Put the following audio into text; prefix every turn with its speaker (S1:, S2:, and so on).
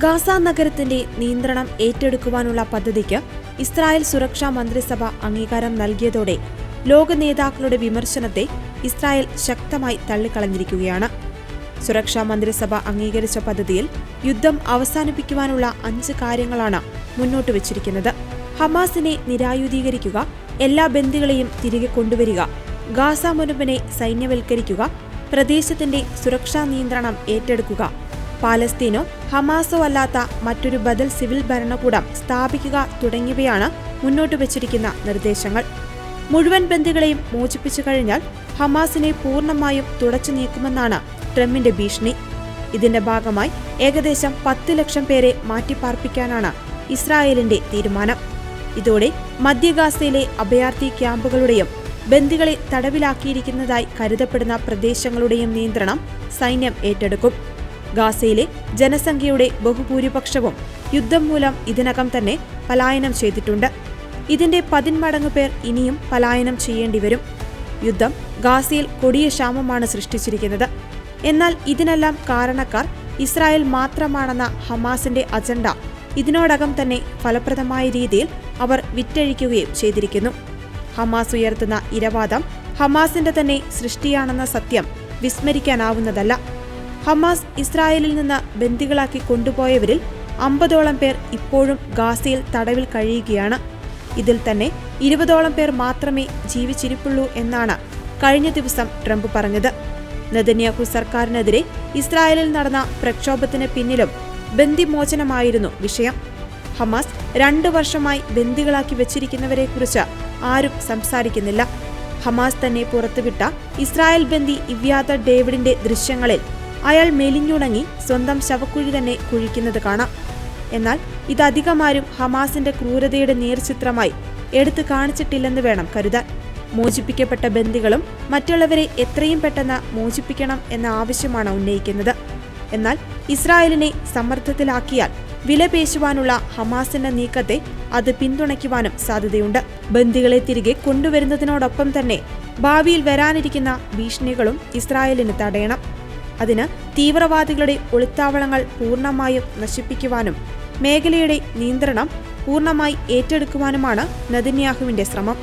S1: Gaza നഗരത്തിന്റെ നിയന്ത്രണം ഏറ്റെടുക്കുവാനുള്ള പദ്ധതിക്ക് ഇസ്രായേൽ സുരക്ഷാ മന്ത്രിസഭ അംഗീകാരം നൽകിയതോടെ ലോക നേതാക്കളുടെ വിമർശനത്തെ ഇസ്രായേൽ ശക്തമായി തള്ളിക്കളഞ്ഞിരിക്കുകയാണ്. സുരക്ഷാ മന്ത്രിസഭ അംഗീകരിച്ച പദ്ധതിയിൽ യുദ്ധം അവസാനിപ്പിക്കുവാനുള്ള അഞ്ച് കാര്യങ്ങളാണ് മുന്നോട്ട് വച്ചിരിക്കുന്നത്. ഹമാസിനെ നിരായുധീകരിക്കുക എല്ലാ ബന്ദികളെയും തിരികെ കൊണ്ടുവരിക ഗാസ മുനമ്പിനെ സൈന്യവൽക്കരിക്കുക പ്രദേശത്തിന്റെ സുരക്ഷാ നിയന്ത്രണം ഏറ്റെടുക്കുക പാലസ്തീനോ ഹമാസോ അല്ലാത്ത മറ്റൊരു ബദൽ സിവിൽ ഭരണകൂടം സ്ഥാപിക്കുക തുടങ്ങിയവയാണ് മുന്നോട്ട് വച്ചിരിക്കുന്ന നിർദ്ദേശങ്ങൾ. മുഴുവൻ ബന്ദികളെയും മോചിപ്പിച്ചു കഴിഞ്ഞാൽ ഹമാസിനെ പൂർണമായും തുടച്ചു നീക്കുമെന്നാണ് ട്രംപിന്റെ ഭീഷണി. ഇതിന്റെ ഭാഗമായി ഏകദേശം പത്ത് ലക്ഷം പേരെ മാറ്റിപ്പാർപ്പിക്കാനാണ് ഇസ്രായേലിന്റെ തീരുമാനം. ഇതോടെ മധ്യഗാസയിലെ അഭയാർത്ഥി ക്യാമ്പുകളുടെയും ബന്ദികളെ തടവിലാക്കിയിരിക്കുന്നതായി കരുതപ്പെടുന്ന പ്രദേശങ്ങളുടെയും നിയന്ത്രണം സൈന്യം ഏറ്റെടുക്കും. ഗാസയിലെ ജനസംഖ്യയുടെ ബഹുഭൂരിപക്ഷവും യുദ്ധം മൂലം ഇതിനകം തന്നെ പലായനം ചെയ്തിട്ടുണ്ട്. ഇതിന്റെ പതിന്മടങ്ങ് പേർ ഇനിയും പലായനം ചെയ്യേണ്ടി വരും. യുദ്ധം ഗാസയിൽ കൊടിയ ക്ഷാമമാണ് സൃഷ്ടിച്ചിരിക്കുന്നത്. എന്നാൽ ഇതിനെല്ലാം കാരണക്കാർ ഇസ്രായേൽ മാത്രമാണെന്ന ഹമാസിന്റെ അജണ്ട ഇതിനോടകം തന്നെ ഫലപ്രദമായ രീതിയിൽ അവർ വിറ്റഴിക്കുകയും ചെയ്തിരിക്കുന്നു. ഹമാസ് ഉയർത്തുന്ന ഇരവാദം ഹമാസിന്റെ തന്നെ സൃഷ്ടിയാണെന്ന സത്യം വിസ്മരിക്കാനാവുന്നതല്ല. ഹമാസ് ഇസ്രായേലിൽ നിന്ന് ബന്ദികളാക്കി കൊണ്ടുപോയവരിൽ അമ്പതോളം പേർ ഇപ്പോഴും ഗാസയിൽ തടവിൽ കഴിയുകയാണ്. ഇതിൽ തന്നെ ഇരുപതോളം പേർ മാത്രമേ ജീവിച്ചിരിപ്പുള്ളൂ എന്നാണ് കഴിഞ്ഞ ദിവസം ട്രംപ് പറഞ്ഞത്. നെതന്യാഹു സർക്കാരിനെതിരെ ഇസ്രായേലിൽ നടന്ന പ്രക്ഷോഭത്തിന് പിന്നിലും ബന്ദിമോചനമായിരുന്നു വിഷയം. ഹമാസ് രണ്ടു വർഷമായി ബന്ദികളാക്കി വെച്ചിരിക്കുന്നവരെക്കുറിച്ച് ആരും സംസാരിക്കുന്നില്ല. ഹമാസ് തന്നെ പുറത്തുവിട്ട ഇസ്രായേൽ ബന്ദി ഇവ്യാത ഡേവിഡിന്റെ ദൃശ്യങ്ങളിൽ അയാൾ മെലിഞ്ഞുണങ്ങി സ്വന്തം ശവക്കുഴി തന്നെ കുഴിക്കുന്നത് കാണാം. എന്നാൽ ഇതധികമാരും ഹമാസിന്റെ ക്രൂരതയുടെ നേർചിത്രമായി എടുത്തു കാണിച്ചിട്ടില്ലെന്ന് വേണം കരുതാൻ. മോചിപ്പിക്കപ്പെട്ട ബന്ദികളും മറ്റുള്ളവരെ എത്രയും പെട്ടെന്ന് മോചിപ്പിക്കണം എന്ന ആവശ്യമാണ് ഉന്നയിക്കുന്നത്. എന്നാൽ ഇസ്രായേലിനെ സമ്മർദ്ദത്തിലാക്കിയാൽ വിലപേശുവാനുള്ള ഹമാസിന്റെ നീക്കത്തെ അത് പിന്തുണയ്ക്കുവാനും സാധ്യതയുണ്ട്. ബന്ദികളെ തിരികെ കൊണ്ടുവരുന്നതിനോടൊപ്പം തന്നെ ഭാവിയിൽ വരാനിരിക്കുന്ന ഭീഷണികളും ഇസ്രായേലിന് തടയണം. അതിന് തീവ്രവാദികളുടെ ഒളിത്താവളങ്ങൾ പൂർണമായും നശിപ്പിക്കുവാനും മേഖലയുടെ നിയന്ത്രണം പൂർണമായി ഏറ്റെടുക്കുവാനുമാണ് നദിന്യാഹുവിന്റെ ശ്രമം.